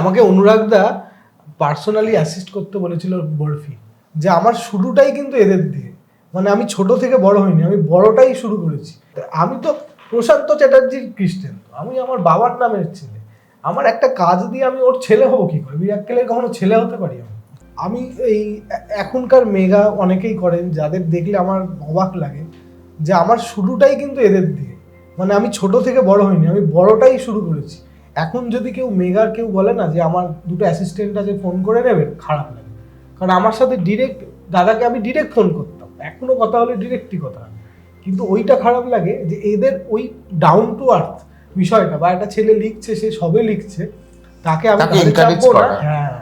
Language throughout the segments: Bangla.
আমাকে অনুরাগদা পার্সোনালি অ্যাসিস্ট করতে বলেছিল বরফি, যে আমার শুরুটাই কিন্তু এদের দিয়ে। মানে আমি ছোট থেকে বড় হইনি, আমি বড়টাই শুরু করেছি। আমি তো প্রশান্ত চ্যাটার্জির খ্রিস্টান আমি আমার বাবার নামের ছেলে। আমার একটা কাজ দিয়ে আমি ওর ছেলে হব কি করে? বিরাক্কেলের কখনো ছেলে হতে পারি আমি? আমি এই এখনকার মেগা অনেকেই করেন, যাদের দেখলে আমার অবাক লাগে, যে আমার শুরুটাই কিন্তু এদের দিয়ে। মানে আমি ছোট থেকে বড় হইনি, আমি বড়টাই শুরু করেছি। এখন যদি কেউ মেগার কেউ বলে না যে আমার দুটো অ্যাসিস্ট্যান্ট আছে ফোন করে নেবেন খারাপ লাগে। কারণ আমার সাথে ডিরেক্ট দাদাকে আমি ডিরেক্ট ফোন করতাম। এখনও কথা হলে ডিরেক্টই কথা কিন্তু ওইটা খারাপ লাগে যে এদের ওই ডাউন টু আর্থ বিষয়টা বা একটা ছেলে লিখছে সে সবে লিখছে তাকে আমি চাপবো না। হ্যাঁ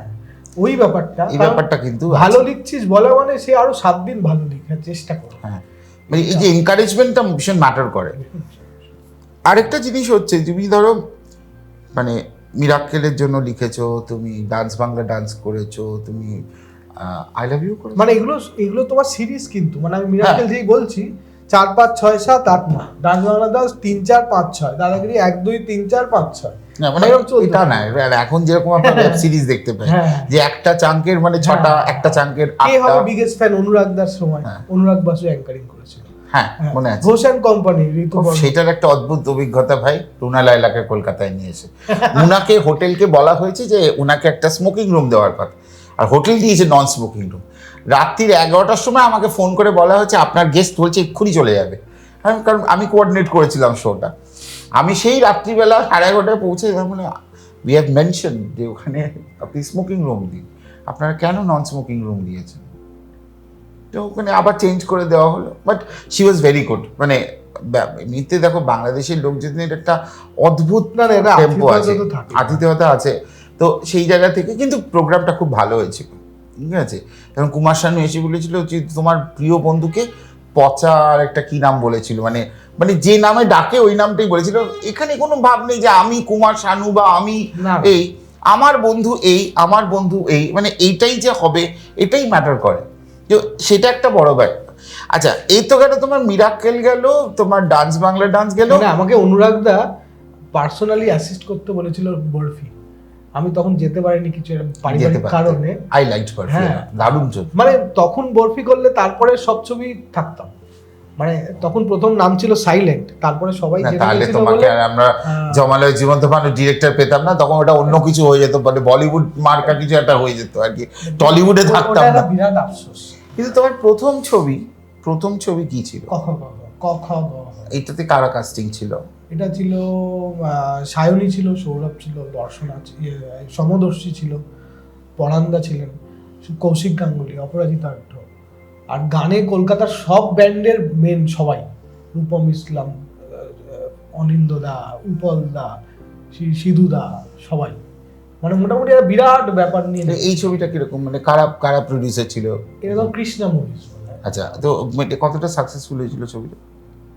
ওই ব্যাপারটা। এই ব্যাপারটা কিন্তু ভালো লিখছিস বলা মানে সে আরও সাত দিন ভালো লিখার চেষ্টা করো হ্যাঁ মানে এই যে এনকারেজমেন্টটা ভীষণ ম্যাটার করে। আরেকটা জিনিস হচ্ছে তুমি ধরো মানে মিরাক্কেলের জন্য লিখেছো তুমি ডান্স বাংলা ডান্স করেছ তুমি আই লাভ ইউ মানে এগুলো এগুলো তোমার সিরিজ কিন্তু। মানে আমি মিরাকেল যেই বলছি চার পাঁচ ছয় সাত আট নয় ডান্স বাংলা দাস তিন চার পাঁচ ছয়। দাদাগিরি এক দুই তিন চার পাঁচ ছয়। না মানে এটা না এখন যেরকম ওয়েব সিরিজ দেখতে পাই হ্যাঁ। যে একটা চাঙ্কের মানে ছটা হ্যাঁ। একটা চাঙ্কের কে হবে বিগেস্ট ফ্যান অনুরাগ দার সময়? হ্যাঁ। অনুরাগ বাসু অ্যাঙ্কারিং করেছিল। হ্যাঁ মনে আছে। Ghosh and company. সেটার একটা অদ্ভুত অভিজ্ঞতা ভাই রুনা লাইলাকে কলকাতায় নিয়ে এসে। উনাকে হোটেলকে বলা হয়েছে যে উনাকে একটা স্মোকিং রুম দেওয়ার কথা। আর হোটেল দিয়েছে নন স্মোকিং রুম রাত্রির এগারোটার সময় আমাকে ফোন করে বলা হয়েছে আপনার গেস্ট বলছে এক্ষুনি চলে যাবে। আমি কারণ আমি কোঅর্ডিনেট করেছিলাম শোটা আমি সেই রাত্রিবেলা সাড়ে এগারোটায় পৌঁছে মানে উই হ্যাভ মেনশন যে ওখানে আপনি স্মোকিং রুম দিন। আপনারা কেন নন স্মোকিং রুম দিয়েছেন? তো ওখানে আবার চেঞ্জ করে দেওয়া হলো। But she was very good মানে এমনিতে দেখো বাংলাদেশের লোকজনের একটা অদ্ভুত না, এটা টেম্পো আছে। আতিথেয়তা আছে। তো সেই জায়গা থেকে কিন্তু প্রোগ্রামটা খুব ভালো হয়েছিল। ঠিক আছে? কারণ কুমার শানু এসে বলেছিল যে তোমার প্রিয় বন্ধুকে পচা আর একটা কি নাম বলেছিল? মানে মানে যে নামে ডাকে ওই নামটাই বলেছিল। এখানে কোনো ভাব নেই যে আমি কুমার শানু বা আমি এই আমার বন্ধু এই আমার বন্ধু এই। মানে এইটাই যে হবে এটাই ম্যাটার করে। তো সেটা একটা বড় ব্যাপার। আচ্ছা এই তো গেল তোমার মিরাক্কেল গেল তোমার ডান্স বাংলা ডান্স গেল। আমাকে অনুরাগদা পার্সোনালি অ্যাসিস্ট করতে বলেছিল বরফি। আমি তখন যেতে পারিনি কিছু পারিবারিক কারণে। আই লাইক হ্যাঁ। দারুণ মানে তখন বরফি করলে তারপরে সব ছবি থাকতাম। মানে তখন প্রথম নাম ছিল সাইলেন্ট তারপরে সবাই তাহলে তোমাকে আর আমরা হ্যাঁ। জমালয় জীবন্ত ভানু ডিরেক্টর পেতাম না তখন ওটা অন্য কিছু হয়ে যেত মানে বলিউড মার্কা কিছু একটা হয়ে যেত আর কি। টলিউডে থাকতাম না। বিরাট আফসোস। কিন্তু তোমার প্রথম ছবি প্রথম ছবি কি ছিল। এইটাতে কারা কাস্টিং ছিল? এটা ছিল সায়নী ছিল সৌরভ ছিল দর্শনা ইয়ে, সমদর্শী ছিল পরান্দা ছিলেন কৌশিক গাঙ্গুলি অপরাজিতা আড্ড আর গানে কলকাতার সব ব্যান্ডের মেন সবাই। রূপম ইসলাম অনিন্দ দা উৎপল দা সিধু দা সবাই। মানে মোটামুটি একটা বিরাট ব্যাপার নিয়ে এই ছবিটা কীরকম? মানে কারা কারা প্রডিউসার ছিল? এরকম কৃষ্ণা মুভিজ আচ্ছা তো মানে কতটা সাকসেসফুল হয়েছিল ছবিটা?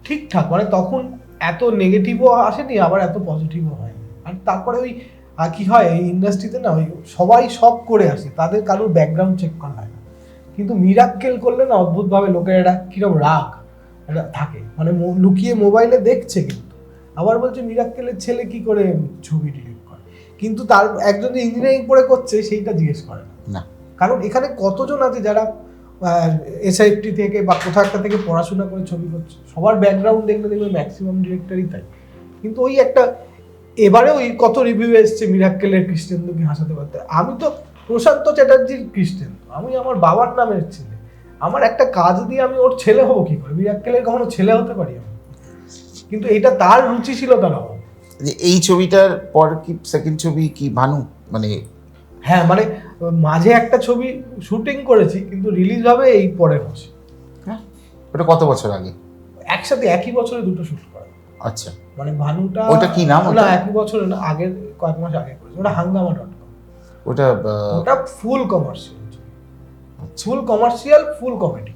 ঠিকঠাক মানে তখন এত নেগেটিভও আসেনি আবার এত পজিটিভও হয়নি। আর তারপরে ওই কি হয় এই ইন্ডাস্ট্রিতে না ওই সবাই সব করে আসে তাদের কারোর ব্যাকগ্রাউন্ড চেক করা হয় না। কিন্তু মিরাক্কেল করলে না অদ্ভুতভাবে লোকের একটা কিরম রাগ একটা থাকে। মানে লুকিয়ে মোবাইলে দেখছে কিন্তু। আবার বলছে মিরাক্কেলের ছেলে কি করে ছবি ডিলিট করে? কিন্তু তার একজন যে ইঞ্জিনিয়ারিং পড়ে করছে সেইটা জিজ্ঞেস করে না। কারণ এখানে কতজন আছে যারা এসআইটি থেকে বা কোথাও একটা থেকে পড়াশোনা করে ছবি করছে? সবার ব্যাকগ্রাউন্ড দেখলে দেখবে ম্যাক্সিমাম ডিরেক্টরই তাই। কিন্তু ওই একটা এবারে ওই কত রিভিউ এসছে মিরাক্কেলের খ্রিস্টানকে হাসাতে পারতে? আমি তো প্রশান্ত চ্যাটার্জির খ্রিস্টান আমি আমার বাবার নামের ছেলে। আমার একটা কাজ দিয়ে আমি ওর ছেলে হব কি করে? মিরাক্কেলের কখনো ছেলে হতে পারি আমি? কিন্তু এটা তার রুচি ছিল তার অভাব যে এই ছবিটার পর কি সেকেন্ড ছবি কি ভানু? মানে হ্যাঁ মানে মাঝে একটা ছবি শুটিং করেছি কিন্তু রিলিজ হবে এই পরের মাসে। হ্যাঁ ওটা কত বছর আগে? একসাথে একই বছরে দুটো শুট করা। আচ্ছা। মানে ভানুটা ওটা কি নাম না ওটা? একই বছরে না আগের কয়েক মাস আগে করেছি। ওটা হাঙ্গামা ডট। ওটা ওটা full commercial full commercial full comedy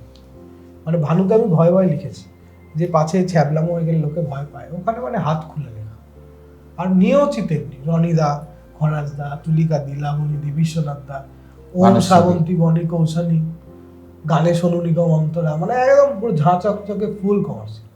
মানে ভানুকে আমি ভয় ভয় লিখেছি যে পাছে ছ্যাবলামো হয়ে গেলে লোকে ভয় পায়। ওখানে মানে হাত খুলে লেখা। আর নিয়েওছি তেমনি রনিদা খরাজ দা তুলিকা দি লাবণী দি বিশ্বনাথ দা ওম। শ্রাবন্তী বনি কৌশানী গানে সোনু নিগম অন্তরা। মানে একদম পুরো ঝাঁ চকচকে ফুল কমার্শিয়াল